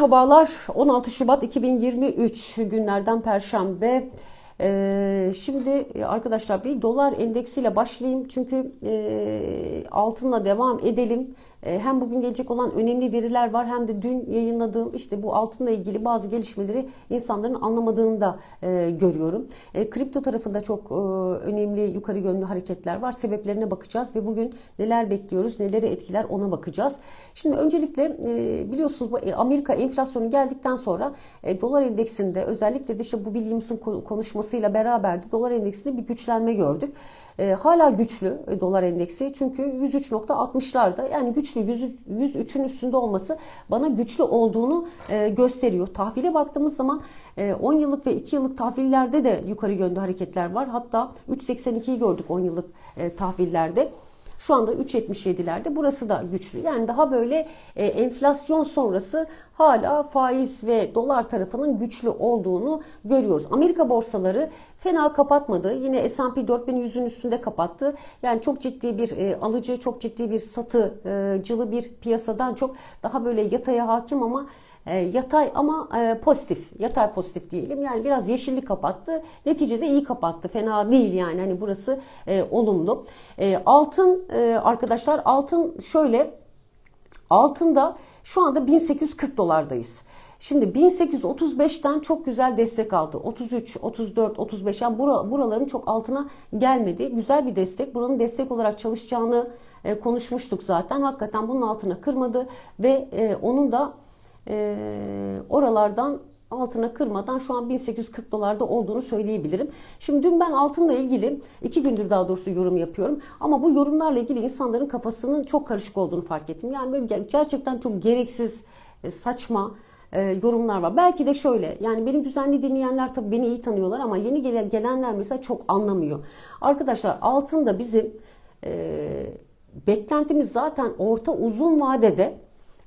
Merhabalar 16 Şubat 2023 günlerden Perşembe. Ee, şimdi arkadaşlar bir dolar endeksiyle başlayayım çünkü e, altınla devam edelim. E, hem bugün gelecek olan önemli veriler var hem de dün yayınladığım işte bu altınla ilgili bazı gelişmeleri insanların anlamadığını da e, görüyorum. E, kripto tarafında çok önemli yukarı yönlü hareketler var. Sebeplerine bakacağız ve bugün neler bekliyoruz, neleri etkiler ona bakacağız. Şimdi öncelikle biliyorsunuz bu Amerika enflasyonu geldikten sonra dolar endeksinde özellikle de işte bu Williams'ın konuşmasıyla beraber de dolar endeksinde bir güçlenme gördük. Hala güçlü dolar endeksi çünkü 103.60'larda yani güçlü 103'ün üstünde olması bana güçlü olduğunu e, gösteriyor. Tahvile baktığımız zaman 10 yıllık ve 2 yıllık tahvillerde de yukarı yönlü hareketler var. Hatta 3.82'yi gördük 10 yıllık tahvillerde. Şu anda 3.77'lerde burası da güçlü. Yani daha böyle e, enflasyon sonrası hala faiz ve dolar tarafının güçlü olduğunu görüyoruz. Amerika borsaları fena kapatmadı. Yine S&P 4100'ün üstünde kapattı. Yani çok ciddi bir e, alıcı, çok ciddi bir satıcılı bir piyasadan çok daha böyle yataya hakim ama e, yatay ama e, pozitif. Yatay pozitif diyelim. Yani biraz yeşilli kapattı. Neticede iyi kapattı. Fena değil yani. Hani burası e, olumlu. Altın arkadaşlar altın şöyle altında şu anda 1840 dolardayız. Şimdi 1835'ten çok güzel destek aldı. 33, 34, 35 yani buraların çok altına gelmedi. Güzel bir destek. Buranın destek olarak çalışacağını e, konuşmuştuk zaten. Hakikaten bunun altına kırmadı ve e, onun da oralardan altına kırmadan şu an 1840 dolarda olduğunu söyleyebilirim. Şimdi dün ben altınla ilgili iki gündür daha doğrusu yorum yapıyorum. Ama bu yorumlarla ilgili insanların kafasının çok karışık olduğunu fark ettim. Yani böyle gerçekten çok gereksiz, e, saçma e, yorumlar var. Belki de şöyle yani benim düzenli dinleyenler tabii beni iyi tanıyorlar ama yeni gelenler mesela çok anlamıyor. Arkadaşlar altında bizim e, beklentimiz zaten orta uzun vadede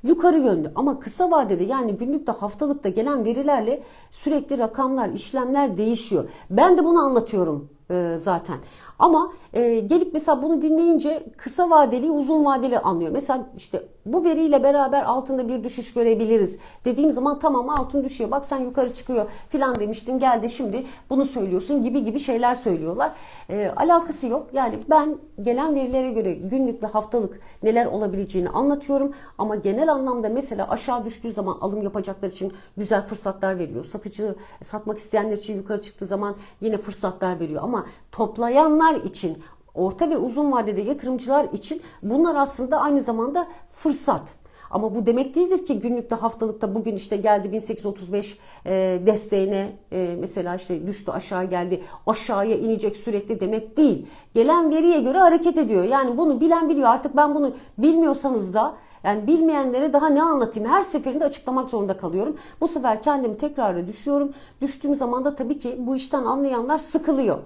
yukarı yönlü ama kısa vadede yani günlükte haftalıkta gelen verilerle sürekli rakamlar, işlemler değişiyor. Ben de bunu anlatıyorum e, zaten. Ama e, gelip mesela bunu dinleyince kısa vadeli, uzun vadeli anlıyor. Mesela işte bu veriyle beraber altında bir düşüş görebiliriz. Dediğim zaman tamam altın düşüyor. Bak sen yukarı çıkıyor filan demiştin. Geldi şimdi bunu söylüyorsun gibi gibi şeyler söylüyorlar. E, alakası yok. Yani ben gelen verilere göre günlük ve haftalık neler olabileceğini anlatıyorum. Ama genel anlamda mesela aşağı düştüğü zaman alım yapacaklar için güzel fırsatlar veriyor. Satıcı satmak isteyenler için yukarı çıktığı zaman yine fırsatlar veriyor. Ama toplayanlar için orta ve uzun vadede yatırımcılar için bunlar aslında aynı zamanda fırsat. Ama bu demek değildir ki günlükte haftalıkta bugün işte geldi 1835 e, desteğine e, mesela işte düştü aşağı geldi aşağıya inecek sürekli demek değil. Gelen veriye göre hareket ediyor. Yani bunu bilen biliyor artık ben bunu bilmiyorsanız da yani bilmeyenlere daha ne anlatayım? Her seferinde açıklamak zorunda kalıyorum. Bu sefer kendimi tekrara düşüyorum. Düştüğüm zaman da tabii ki bu işten anlayanlar sıkılıyor.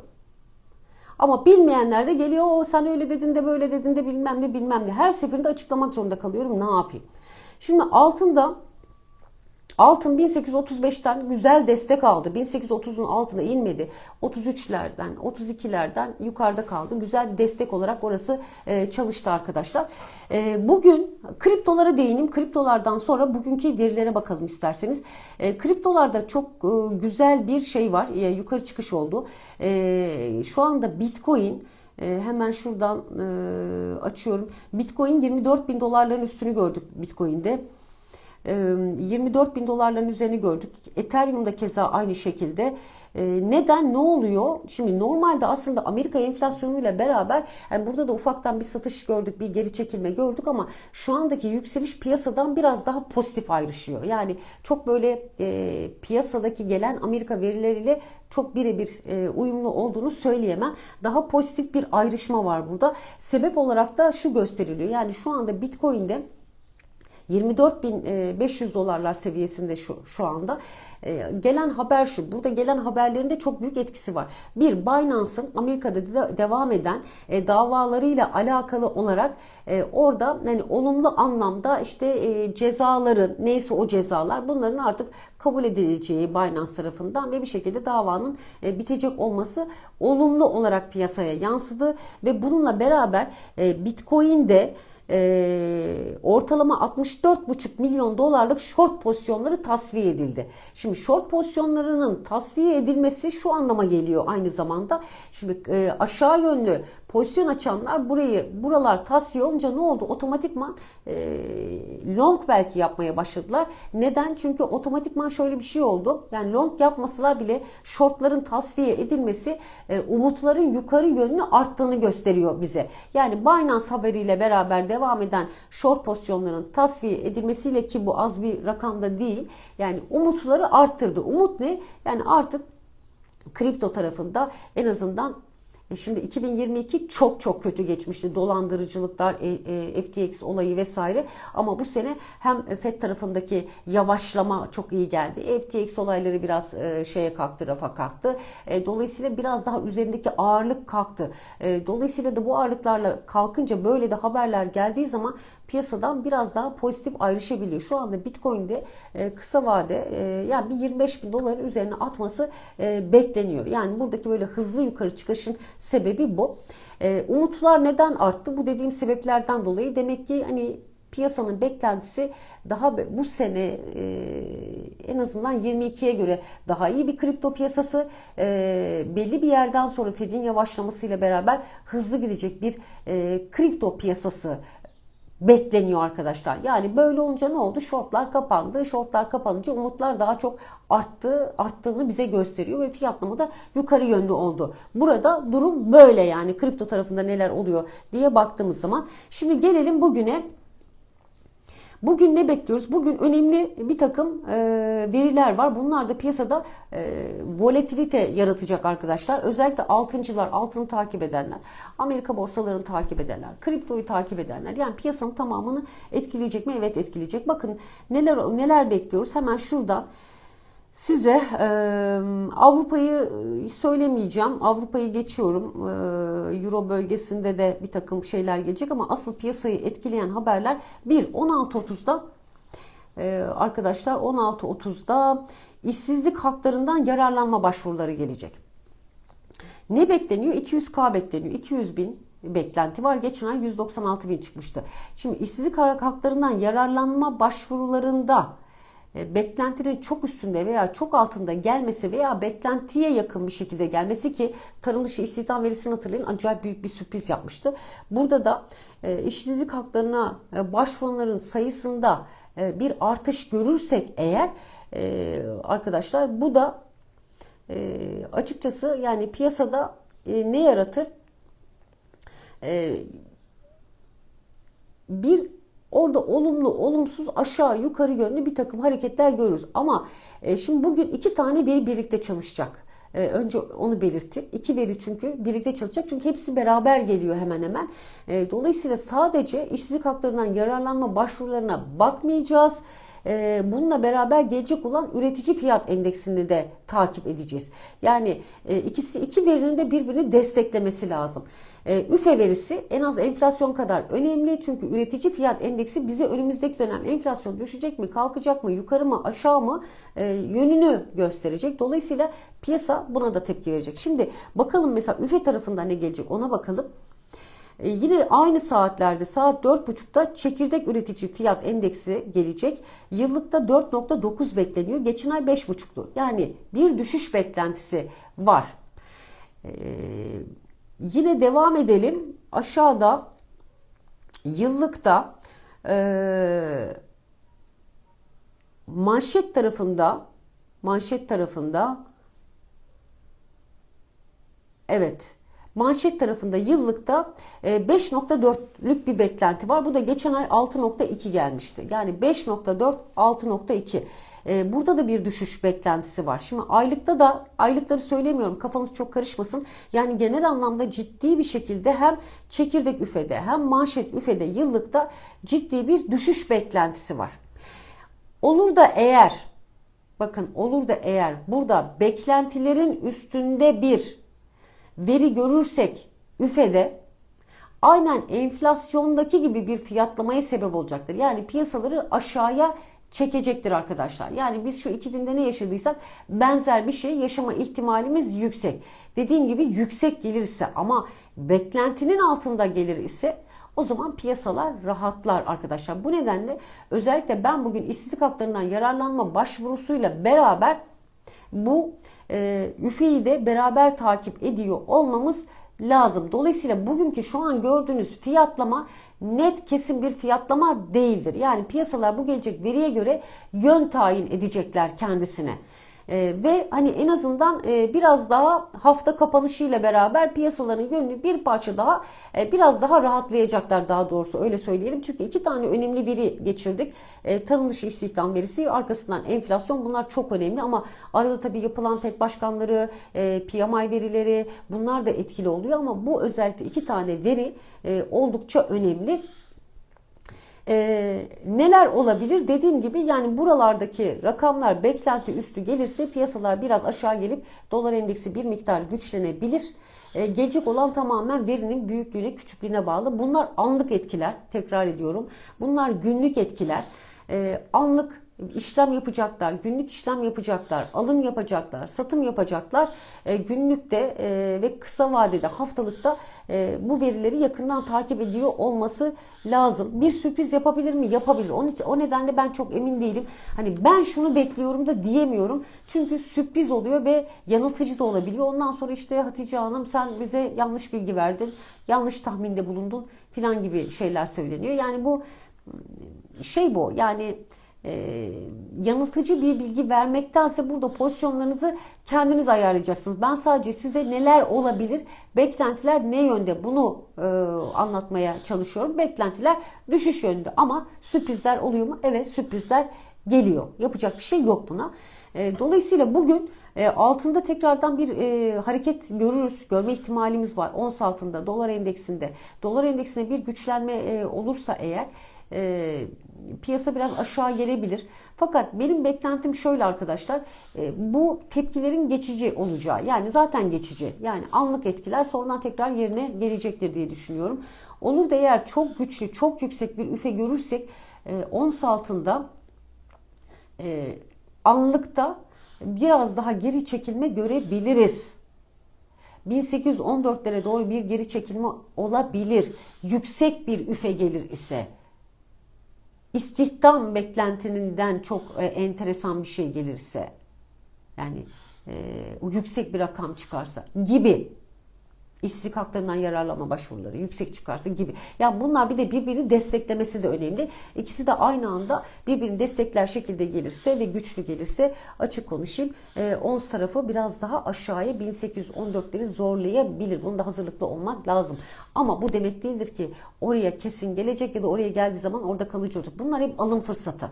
Ama bilmeyenler de geliyor o sen öyle dedin de böyle dedin de bilmem ne bilmem ne. Her seferinde açıklamak zorunda kalıyorum ne yapayım. Şimdi altında Altın 1835'ten güzel destek aldı. 1830'un altına inmedi. 33'lerden, 32'lerden yukarıda kaldı. Güzel bir destek olarak orası e, çalıştı arkadaşlar. E, bugün kriptolara değinim. Kriptolardan sonra bugünkü verilere bakalım isterseniz. E, kriptolarda çok güzel bir şey var. yukarı çıkış oldu. şu anda Bitcoin hemen şuradan açıyorum. Bitcoin 24 bin dolarların üstünü gördük Bitcoin'de. 24 bin dolarların üzerini gördük. Ethereum'da keza aynı şekilde. Neden? Ne oluyor? Şimdi normalde aslında Amerika enflasyonuyla beraber yani burada da ufaktan bir satış gördük, bir geri çekilme gördük ama şu andaki yükseliş piyasadan biraz daha pozitif ayrışıyor. Yani çok böyle e, piyasadaki gelen Amerika verileriyle çok birebir e, uyumlu olduğunu söyleyemem. Daha pozitif bir ayrışma var burada. Sebep olarak da şu gösteriliyor. Yani şu anda Bitcoin'de 24.500 dolarlar seviyesinde şu, şu anda. E, gelen haber şu. Burada gelen haberlerinde çok büyük etkisi var. Bir, Binance'ın Amerika'da de, devam eden e, davalarıyla alakalı olarak e, orada hani olumlu anlamda işte e, cezaların neyse o cezalar bunların artık kabul edileceği Binance tarafından ve bir şekilde davanın e, bitecek olması olumlu olarak piyasaya yansıdı ve bununla beraber e, Bitcoin'de e, ortalama 64,5 milyon dolarlık short pozisyonları tasfiye edildi. Şimdi short pozisyonlarının tasfiye edilmesi şu anlama geliyor aynı zamanda. Şimdi e, aşağı yönlü pozisyon açanlar burayı buralar tasfiye olunca ne oldu? Otomatikman e, long belki yapmaya başladılar. Neden? Çünkü otomatikman şöyle bir şey oldu. Yani long yapmasalar bile shortların tasfiye edilmesi e, umutların yukarı yönlü arttığını gösteriyor bize. Yani Binance haberiyle beraber devam eden short pozisyonların tasfiye edilmesiyle ki bu az bir rakamda değil. Yani umutları arttırdı. Umut ne? Yani artık kripto tarafında en azından e şimdi 2022 çok çok kötü geçmişti. Dolandırıcılıklar, e, e, FTX olayı vesaire. Ama bu sene hem FED tarafındaki yavaşlama çok iyi geldi. FTX olayları biraz e, şeye kalktı, rafa kalktı. Dolayısıyla biraz daha üzerindeki ağırlık kalktı. Dolayısıyla da bu ağırlıklarla kalkınca böyle de haberler geldiği zaman piyasadan biraz daha pozitif ayrışabiliyor. Şu anda Bitcoin'de kısa vade yani bir 25 bin doların üzerine atması bekleniyor. Yani buradaki böyle hızlı yukarı çıkışın sebebi bu. E, umutlar neden arttı? Bu dediğim sebeplerden dolayı demek ki hani piyasanın beklentisi daha bu sene e, en azından 22'ye göre daha iyi bir kripto piyasası e, belli bir yerden sonra Fed'in yavaşlamasıyla beraber hızlı gidecek bir e, kripto piyasası bekleniyor arkadaşlar. Yani böyle olunca ne oldu? Shortlar kapandı. Shortlar kapanınca umutlar daha çok arttı, arttığını bize gösteriyor ve fiyatlama da yukarı yönlü oldu. Burada durum böyle yani kripto tarafında neler oluyor diye baktığımız zaman. Şimdi gelelim bugüne. Bugün ne bekliyoruz? Bugün önemli bir takım e, veriler var. Bunlar da piyasada e, volatilite yaratacak arkadaşlar. Özellikle altıncılar, altını takip edenler, Amerika borsalarını takip edenler, kriptoyu takip edenler. Yani piyasanın tamamını etkileyecek mi? Evet etkileyecek. Bakın neler neler bekliyoruz. Hemen şurada Size e, Avrupa'yı söylemeyeceğim. Avrupa'yı geçiyorum. E, Euro bölgesinde de bir takım şeyler gelecek ama asıl piyasayı etkileyen haberler 1 16.30'da e, arkadaşlar 16.30'da işsizlik haklarından yararlanma başvuruları gelecek. Ne bekleniyor? 200K bekleniyor. 200 bin beklenti var. Geçen ay 196 bin çıkmıştı. Şimdi işsizlik haklarından yararlanma başvurularında beklentinin çok üstünde veya çok altında gelmesi veya beklentiye yakın bir şekilde gelmesi ki tarım dışı istihdam verisini hatırlayın acayip büyük bir sürpriz yapmıştı. Burada da e, işsizlik haklarına e, başvuranların sayısında bir artış görürsek eğer arkadaşlar bu da açıkçası yani piyasada ne yaratır? Bir Orada olumlu, olumsuz, aşağı, yukarı yönlü bir takım hareketler görürüz. Ama e, şimdi bugün iki tane veri birlikte çalışacak. E, önce onu belirttim. İki veri çünkü birlikte çalışacak. Çünkü hepsi beraber geliyor hemen hemen. E, dolayısıyla sadece işsizlik haklarından yararlanma başvurularına bakmayacağız. E, bununla beraber gelecek olan üretici fiyat endeksini de takip edeceğiz. Yani e, ikisi iki verinin de birbirini desteklemesi lazım. E, üfe verisi en az enflasyon kadar önemli. Çünkü üretici fiyat endeksi bize önümüzdeki dönem enflasyon düşecek mi, kalkacak mı, yukarı mı, aşağı mı yönünü gösterecek. Dolayısıyla piyasa buna da tepki verecek. Şimdi bakalım mesela üfe tarafında ne gelecek ona bakalım. E, yine aynı saatlerde saat 4.30'da çekirdek üretici fiyat endeksi gelecek. Yıllıkta 4.9 bekleniyor. Geçen ay 5.5'tu. Yani bir düşüş beklentisi var. E, yine devam edelim. Aşağıda yıllıkta e, manşet tarafında manşet tarafında evet manşet tarafında yıllıkta 5.4'lük e, bir beklenti var. Bu da geçen ay 6.2 gelmişti. Yani 5.4 6.2. E, burada da bir düşüş beklentisi var. Şimdi aylıkta da aylıkları söylemiyorum kafanız çok karışmasın. Yani genel anlamda ciddi bir şekilde hem çekirdek üfede hem manşet üfede yıllıkta ciddi bir düşüş beklentisi var. Olur da eğer bakın olur da eğer burada beklentilerin üstünde bir veri görürsek üfede aynen enflasyondaki gibi bir fiyatlamaya sebep olacaktır. Yani piyasaları aşağıya çekecektir arkadaşlar. Yani biz şu iki günde ne yaşadıysak benzer bir şey yaşama ihtimalimiz yüksek. Dediğim gibi yüksek gelirse ama beklentinin altında gelir ise O zaman piyasalar rahatlar arkadaşlar. Bu nedenle özellikle ben bugün işsizlik haklarından yararlanma başvurusuyla beraber bu e, üfeyi de beraber takip ediyor olmamız lazım. Dolayısıyla bugünkü şu an gördüğünüz fiyatlama net kesin bir fiyatlama değildir. Yani piyasalar bu gelecek veriye göre yön tayin edecekler kendisine. Ee, ve hani en azından e, biraz daha hafta kapanışıyla beraber piyasaların yönünü bir parça daha e, biraz daha rahatlayacaklar daha doğrusu öyle söyleyelim. Çünkü iki tane önemli veri geçirdik. E, tarım dışı istihdam verisi arkasından enflasyon bunlar çok önemli ama arada tabii yapılan FED başkanları, e, PMI verileri bunlar da etkili oluyor ama bu özellikle iki tane veri e, oldukça önemli. Ee, neler olabilir? Dediğim gibi yani buralardaki rakamlar beklenti üstü gelirse piyasalar biraz aşağı gelip dolar endeksi bir miktar güçlenebilir. Ee, gelecek olan tamamen verinin büyüklüğüne küçüklüğüne bağlı. Bunlar anlık etkiler. Tekrar ediyorum. Bunlar günlük etkiler. Ee, anlık işlem yapacaklar, günlük işlem yapacaklar, alım yapacaklar, satım yapacaklar. E, günlükte e, ve kısa vadede, haftalıkta e, bu verileri yakından takip ediyor olması lazım. Bir sürpriz yapabilir mi? Yapabilir. Onun için, o nedenle ben çok emin değilim. Hani ben şunu bekliyorum da diyemiyorum. Çünkü sürpriz oluyor ve yanıltıcı da olabiliyor. Ondan sonra işte Hatice Hanım sen bize yanlış bilgi verdin, yanlış tahminde bulundun filan gibi şeyler söyleniyor. Yani bu şey bu. Yani e, yanıltıcı bir bilgi vermektense burada pozisyonlarınızı kendiniz ayarlayacaksınız. Ben sadece size neler olabilir, beklentiler ne yönde bunu e, anlatmaya çalışıyorum. Beklentiler düşüş yönünde ama sürprizler oluyor mu? Evet sürprizler geliyor. Yapacak bir şey yok buna. E, dolayısıyla bugün e, altında tekrardan bir e, hareket görürüz, görme ihtimalimiz var. Ons altında, dolar endeksinde. Dolar endeksine bir güçlenme e, olursa eğer e, piyasa biraz aşağı gelebilir. Fakat benim beklentim şöyle arkadaşlar. E, bu tepkilerin geçici olacağı. Yani zaten geçici. Yani anlık etkiler sonradan tekrar yerine gelecektir diye düşünüyorum. Olur da eğer çok güçlü, çok yüksek bir üfe görürsek e, ons altında e, anlıkta biraz daha geri çekilme görebiliriz. 1814'lere doğru bir geri çekilme olabilir. Yüksek bir üfe gelir ise istihdam beklentininden çok e, enteresan bir şey gelirse yani e, yüksek bir rakam çıkarsa gibi işsizlik haklarından yararlanma başvuruları yüksek çıkarsa gibi. Yani bunlar bir de birbirini desteklemesi de önemli. İkisi de aynı anda birbirini destekler şekilde gelirse ve güçlü gelirse açık konuşayım. E, ons tarafı biraz daha aşağıya 1814'leri zorlayabilir. Bunda hazırlıklı olmak lazım. Ama bu demek değildir ki oraya kesin gelecek ya da oraya geldiği zaman orada kalıcı olacak. Bunlar hep alım fırsatı.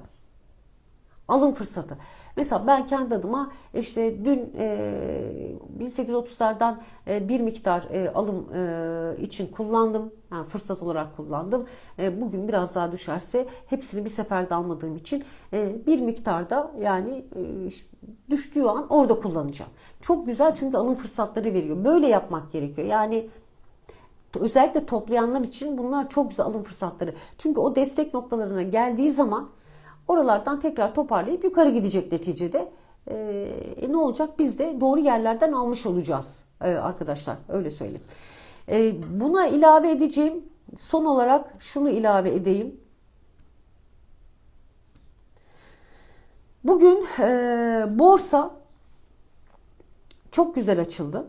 Alım fırsatı. Mesela ben kendi adıma işte dün e, 1830'lardan e, bir miktar e, alım e, için kullandım. Yani fırsat olarak kullandım. Bugün biraz daha düşerse hepsini bir seferde almadığım için e, bir miktarda yani düştüğü an orada kullanacağım. Çok güzel çünkü alım fırsatları veriyor. Böyle yapmak gerekiyor. Yani özellikle toplayanlar için bunlar çok güzel alım fırsatları. Çünkü o destek noktalarına geldiği zaman Oralardan tekrar toparlayıp yukarı gidecek neticede. E, e, ne olacak? Biz de doğru yerlerden almış olacağız e, arkadaşlar. Öyle söyleyeyim. E, buna ilave edeceğim. Son olarak şunu ilave edeyim. Bugün e, borsa çok güzel açıldı.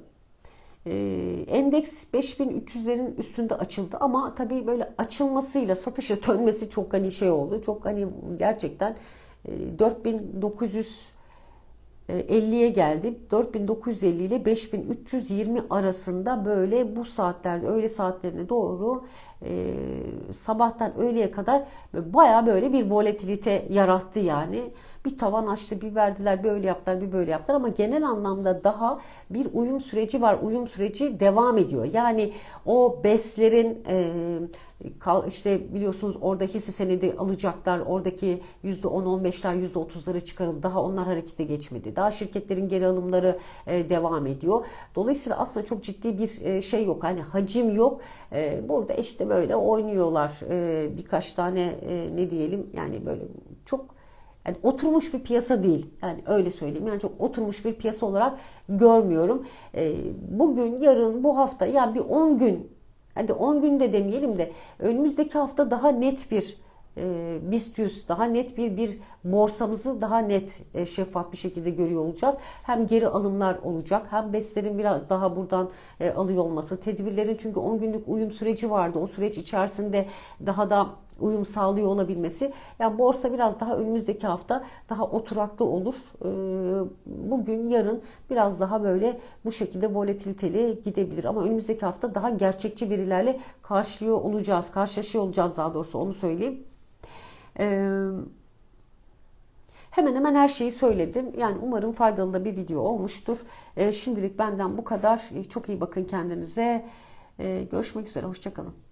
Ee, endeks 5300'lerin üstünde açıldı ama tabii böyle açılmasıyla satışa dönmesi çok hani şey oldu. Çok hani gerçekten 4950'ye e, geldi. 4950 ile 5320 arasında böyle bu saatlerde öğle saatlerine doğru e, sabahtan öğleye kadar baya böyle bir volatilite yarattı yani. Bir tavan açtı, bir verdiler, bir öyle yaptılar, bir böyle yaptılar ama genel anlamda daha bir uyum süreci var. Uyum süreci devam ediyor. Yani o beslerin e, işte biliyorsunuz orada hisse senedi alacaklar. Oradaki %10-15'ler %30'ları çıkarıldı. Daha onlar harekete geçmedi. Daha şirketlerin geri alımları e, devam ediyor. Dolayısıyla aslında çok ciddi bir e, şey yok. Hani hacim yok. Burada işte böyle oynuyorlar. Birkaç tane ne diyelim yani böyle çok yani oturmuş bir piyasa değil. Yani öyle söyleyeyim. Yani çok oturmuş bir piyasa olarak görmüyorum. Bugün, yarın, bu hafta yani bir 10 gün hadi 10 günde demeyelim de önümüzdeki hafta daha net bir e, BIST daha net bir bir borsamızı daha net e, şeffaf bir şekilde görüyor olacağız. Hem geri alımlar olacak hem BES'lerin biraz daha buradan e, alıyor olması, tedbirlerin çünkü 10 günlük uyum süreci vardı. O süreç içerisinde daha da uyum sağlıyor olabilmesi. Yani borsa biraz daha önümüzdeki hafta daha oturaklı olur. E, bugün, yarın biraz daha böyle bu şekilde volatiliteli gidebilir. Ama önümüzdeki hafta daha gerçekçi verilerle karşılıyor olacağız. Karşılaşıyor olacağız daha doğrusu onu söyleyeyim. Ee, hemen hemen her şeyi söyledim. Yani umarım faydalı da bir video olmuştur. Ee, şimdilik benden bu kadar. Çok iyi bakın kendinize. Ee, görüşmek üzere. Hoşçakalın.